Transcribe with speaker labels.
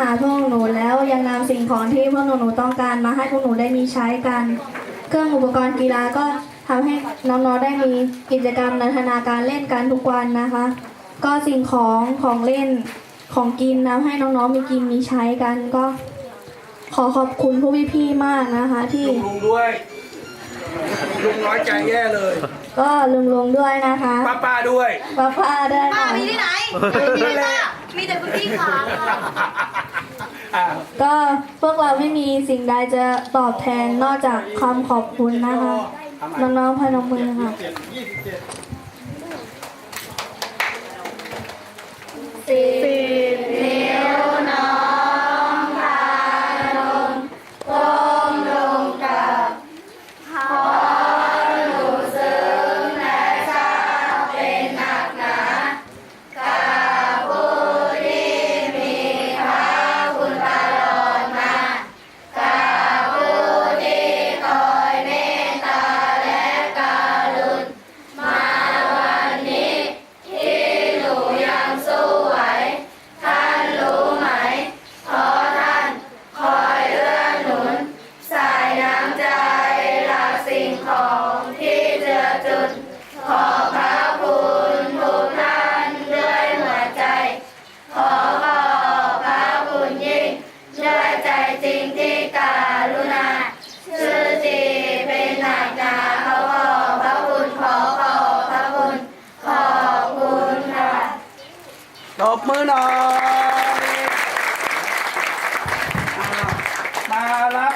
Speaker 1: หาพวกหนูแล้วยังนำสิ่งของที่พวกหนูหนูต้องการมาให้พวกหนูได้มีใช้กัน เครื่องอุปกรณ์กีฬาก็ทำให้น้องๆได้มีกิจกรรมนันทนาการเล่นกันทุกวันนะคะ ก็สิ่งของของเล่นของกินนะให้น้องๆมีกินมีใช้กันก็ขอขอบคุณผู้พี่ๆมากนะคะ ที่ลุง
Speaker 2: ลุงด้วยลุงน้อยใจแย่เลย
Speaker 1: ก็ลุงลงๆด้วยนะคะป้
Speaker 2: าป้าด้วย
Speaker 1: ป้าป้าด้วยป้าค่ะมีที่ไ
Speaker 3: หนมีที่ไหนมีแต่คุณพี่ขาค่ะ
Speaker 2: อ่า
Speaker 1: ก็พวกเราไม่มีสิ่งใดจะตอบแทนนอกจากคำขอบคุณนะคะน้องๆพนมมือค่ะ ยี่สิบเจ็ด
Speaker 4: จนขอพระคุณทุกท่านด้วยหัวใจ ขอขอบพระคุณยิ่งด้วยใจจริงที่การุณาชื่อจีเป็นหนักหนาขอขอบพระคุณขอขอบพระคุณขอบคุณค่ะ
Speaker 2: ตบมือหน่อยมาแล้ว